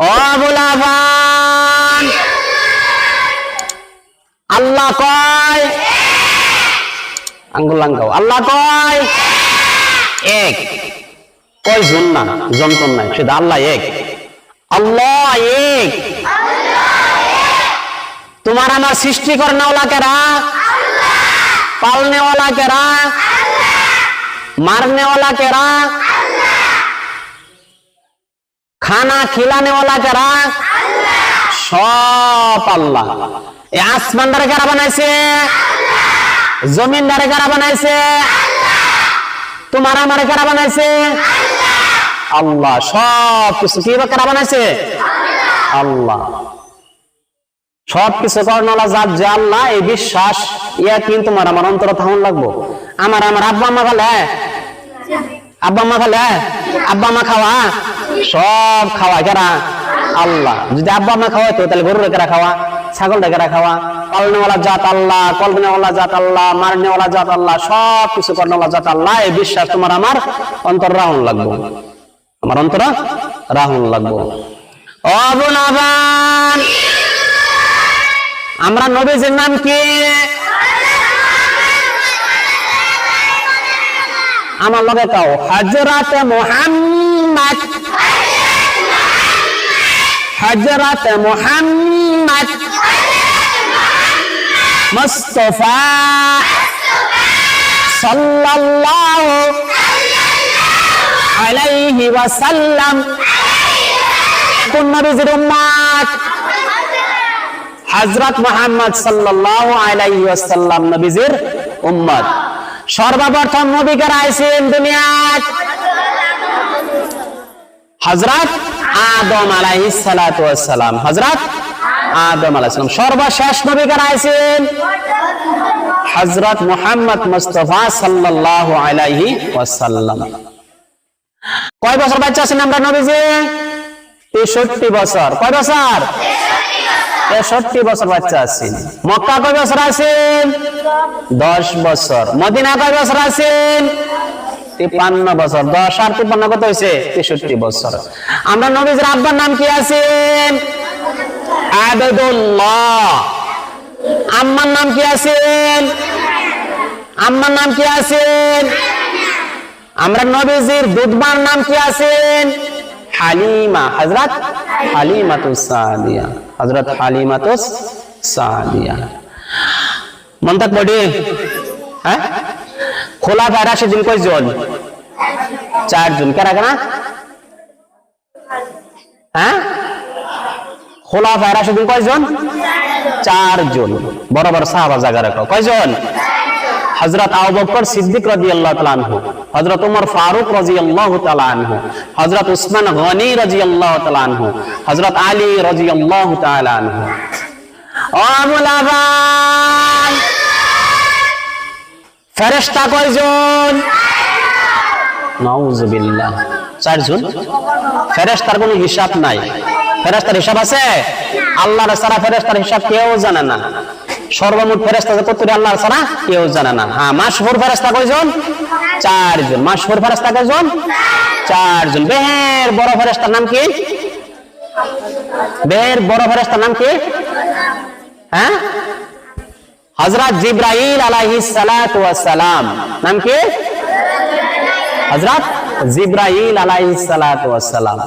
অবলাবান আল্লাহ কয়, আঙ্গুল আল্লাহ কয়, এক। কয় জন না জন্তন নাই সেটা আল্লাহ এক। আল্লাহ এক। তোমার আমার সৃষ্টি করনেওয়ালা কেরা? পালনেওয়ালা কেরা? মারনেওয়ালা কেরা? খানা খিলানে কেরা সব আল্লাহ। আসমান দ্বারা কারা বানাইছে? জমিন দ্বারা কারা বানাইছে? তোমার আমার কারা বানাইছে? আল্লাহ। সব কিছু কি কারা বানাইছে? আল্লাহ। সব কিছু কর্ণলা জাত যে আল্লাহ, এই বিশ্বাস, ইয়া কিন্তু তোমার আমার অন্তর থাকুন লাগবো। আমার আমার আব্বা আম্মা ভালো আব্বা আম্মা ভালো আব্বা আম্মা খাওয়া? সব খাওয়া কেরা? আল্লাহ। যদি আব্বা আম্মা খাওয়া তো, তাহলে গরুর কেরা খাওয়া? ছাগল কেরা খাওয়া? পালনেওয়ালা জাত আল্লাহ, কলবনেওয়ালা জাত আল্লাহ, মারনেওয়ালা জাত আল্লাহ সব কিছু কর্ণওয়ালা জাত আল্লাহ। এই বিশ্বাস তোমার আমার অন্তর রাহুল লাগবো। আমার অন্তর রাহুল লাগবো। অবনাবান আমরা নবীজির নাম কি? আমার লগে কাও। হজরত মোহাম্মদ। হজরত মোহাম্মদ। মুস্তফা। সাল্লাল্লাহু আলাইহি ওয়াসাল্লাম। কোন নবীজির উম্মত হজরত মোহাম্মদ সাল্লাল্লাহু আলাইহি ওয়াসাল্লাম, নবীজির উম্মত সর্বপ্রথম নবী কারা আইছেন দুনিয়াত? হযরত আদম আলাইহিস সালাতু ওয়াসসালাম হযরত আদম আলাইহিস সালাম। সর্বশেষ নবী কারা আইছেন হযরত মুহাম্মদ মুস্তাফা সাল্লাল্লাহু আলাইহি ওয়াসাল্লাম কয় বছর বাচ্চা আছেন আমরা নবীজি? 63 বছর। কয় বছর? তেষট্টি বছর বাচ্চা আছেন মক্কা কয় বছর আছেন দশ বছর। মদিনা কয় বছর আছেন তিপ্পান্ন বছর। দশ আর তিপ্পান্ন কত হয়েছে? তেষট্টি বছর। আমরা নবীজের আব্বার নাম কি আছেন আম্মার নাম কি আছেন আম্মার নাম কি আছেন আমরা নবীজির দুধবার নাম কি আছেন হালিমা। হজরত হালিমাতুস সাদিয়া সাদিয়া মন থাক বডি হ্যাঁ? খোলা ভাইরা সেদিন কয়জন চারজন কারা কারা? হ্যাঁ? খোলা ভাইরা সেদিন কয়জন চারজন বড় সাহাবা জায়গা রাখো কয়জন হজরত আবু বকর সিদ্দিক রাদিয়াল্লাহু তাআলা আনহু। হযরত ওমর ফারুক রাদিয়াল্লাহু তাআলা আনহু, হযরত উসমান গনি রাদিয়াল্লাহু তাআলা আনহু, হযরত আলী রাদিয়াল্লাহু তাআলা আনহু। ও মুলাবান! ফেরেশতা কয়জন? নাউজুবিল্লাহ। চারজন? ফেরেশতার কোনো হিসাব নাই। ফেরেশতার হিসাব আছে? আল্লাহর সারা ফেরেশতার হিসাব কেউ জানে না। সর্বমোট ফেরেস্তা যে কতটি আল্লাহর ছাড়া কেউ জানে না। হ্যাঁ মাসফুর ফেরেস্তা কয়জন? চারজন। মাসফুর ফেরেস্তা কয়জন? চারজন। বেহের বড় ফেরেস্তার নাম কি? বেহের বড় ফেরেস্তার নাম কি? হ্যাঁ? হযরত জিব্রাইল আলাইহিস সালাতু ওয়াস সালাম। নাম কি? হযরত জিব্রাইল আলাইহিস সালাতু ওয়াস সালাম।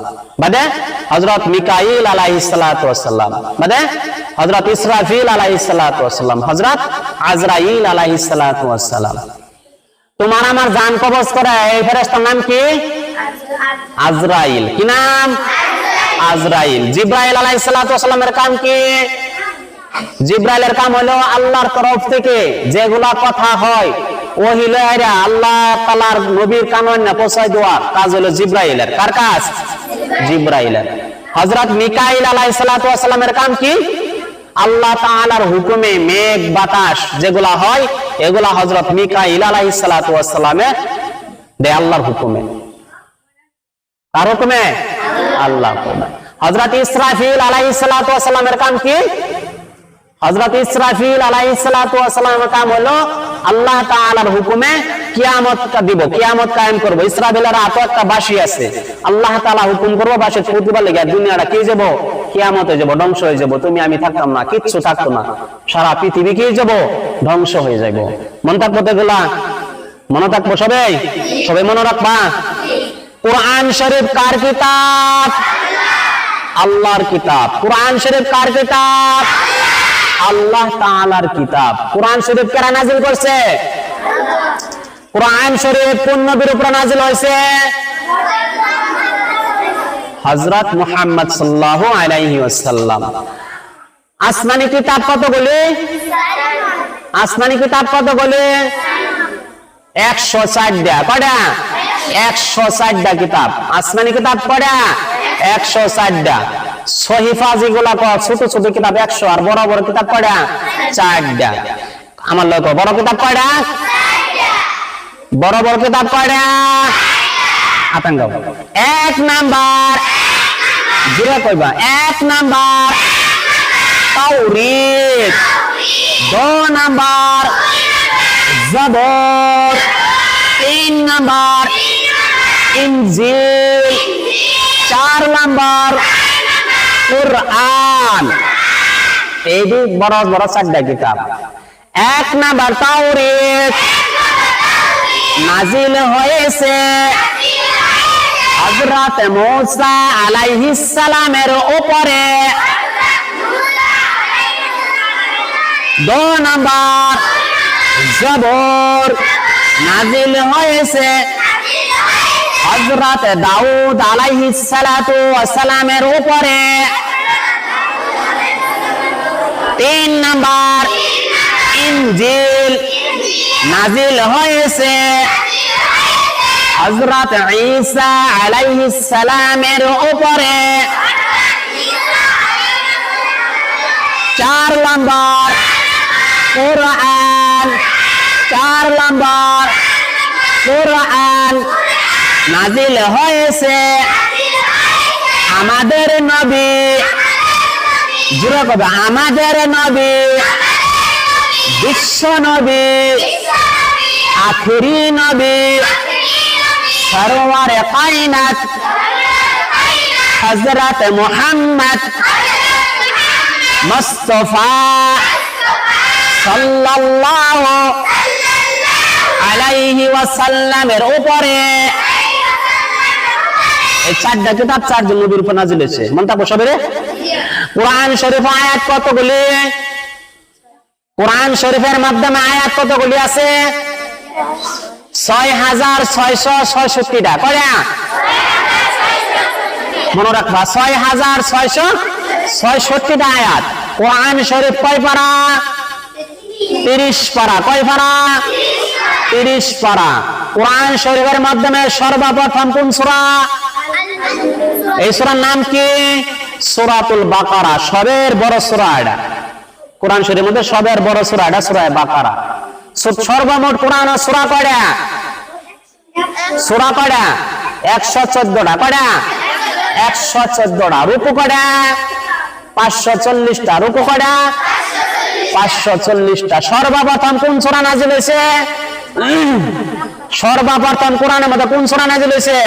বাদে হযরত মিকাইল আলাইহিস সালাতু ওয়াস সালাম। বাদে হযরত ইসরাফিল ওয়াস হযরত আজরাইল ওয়াস তোমার আমার জান কবজ করে, এই ফেরেশতার নাম কি? আজরাইল। কি নাম? আজরাইল। জিব্রাইল ওয়াস কাম কি? জিব্রাইলের কাম হলো আল্লাহর তরফ থেকে যেগুলা কথা হয় ওহিল আল্লাহ তালার নবীর কানন পৌঁছায় দেওয়া কাজ হলো জিব্রাইলের। কার কাজ? জিব্রাইলের। হজরত মিকাইল আলাইসালামের কাম কি? আল্লাহ তাআলার হুকুমে মেঘ, বাতাস যেগুলা হয়, এগুলা হজরত মিকাইল আলাইসালামে দে আল্লাহর হুকুমে। কার হুকুমে? আল্লাহ কি হযরত ইসরাফিল আলাইহিস সালাতু ওয়াস কাম হলো আল্লাহ তাআলার হুকুমে কিয়ামতটা দিব, কিয়ামত কায়েম করব। ইসরাফিলের হাতে একটা বাঁশি আছে। আল্লাহ তাআলা হুকুম করব, বাঁশি ফুটবার লেগে দুনিয়াটা কি যাব? কিয়ামতে ধ্বংস হয়ে তুমি আমি থাকতাম না, কিচ্ছু থাকতো না। সারা পৃথিবী কি ধ্বংস হয়ে যাব মন থাকব তো এগুলা মনে থাকব সবাই সবাই মনে রাখবা? কোরআন শরীফ কার কিতাব? আল্লাহর কিতাব। কোরআন শরীফ কার কিতাব? আল্লাহ তাআলার কিতাব। কোরআন শরীফ কারা নাজিল করছে? কোরআন শরীফ কোন নবীর উপর নাজিল হয়েছে? হযরত মুহাম্মদ সাল্লাল্লাহু আলাইহি ওয়াসাল্লাম। আসমানি কিতাব কতগুলি আসমানি কিতাব কতগুলি একশো চারটা। কটা একশো চারটা কিতাব। আসমানি কিতাব কটা একশো চারটা। সহিফা যেগুলা কয়, ছোট ছোট কিতাব একশো আর বড় বড় কিতাব কটা চারটা। আমার লোক বড় কিতাব কয়টা? বড় বড় কিতাব কয়টা? আতঙ্ক এক নাম্বার। জিরো কইবা। এক নাম্বার। তাওরীত। দো নাম্বার। জবর। তিন নাম্বার। ইনজিল। চার নাম্বার। কুরআন। এই বড় বড় চারটা কিতাব। এক নাম্বার তাওরীত। নাজিল হয়েছে হযরত মূসা আলাইহিস সালামের উপরে। দো নাম্বার জবর। নাজিল হয়েছে হযরত দাউদ ওয়াসালামের উপরে তিন নাম্বার ইনজিল নাজিল হয়েছে। হযরত ঈসা আলাইহিস সালামের উপরে চার নাম্বার কোরআন, চার নাম্বার কোরআন। নাজিল হয়েছে। আমাদের নবী। জুড়ে কবে? আমাদের নবী। বিশ্ব নবী। আখিরি নবী। সরোয়ার কায়নাত। হযরত মুহাম্মদ মুস্তাফা সাল্লাল্লাহু আলাইহি ওয়াসাল্লামের উপরে এই চারটা কিতাব চারজন নবীর উপর নাজিল হয়েছে। মন থাকব সবেরে কোরআন শরীফ আয়াত কতগুলি? কোরআন শরীফের মাধ্যমে আয়াত কতগুলি আছে? ছয় হাজার ছয়শো ছয়ষট্টিটা। কয়া মনে রাখবা ছয় হাজার ছয়শো ছয়ষট্টিটা আয়াত। কোরআন শরীফ কয় পারা? তিরিশ পারা। কয় পারা? তিরিশ পারা। কোরআন শরীফের মাধ্যমে সর্বপ্রথম কোন সূরা? এই সূরার নাম কি? সূরাতুল বাকারা, সবের বড় সূরা এটা। কোরআন শরীফের মধ্যে সবের বড় সূরা এটা, সূরা বাকারা। সর্বমোট কোরআন সূরা কয়টা? সূরা কয়টা? একশো চোদ্দটা। কয়টা? একশো চোদ্দটা। রূপু কয়টা? পাঁচশো চল্লিশটা। রূপু কয়টা? পাঁচশো চল্লিশটা। সর্বপ্রথম কোন সূরা নাজিল হয়েছে? সর্বপ্রথম কোরআনের মধ্যে কোন সূরা নাজিল হয়েছে?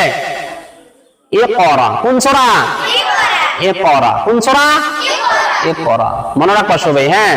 কোন সূরা এ করা কোন সূরা এ করা মনে রাখবা সবাই হ্যাঁ?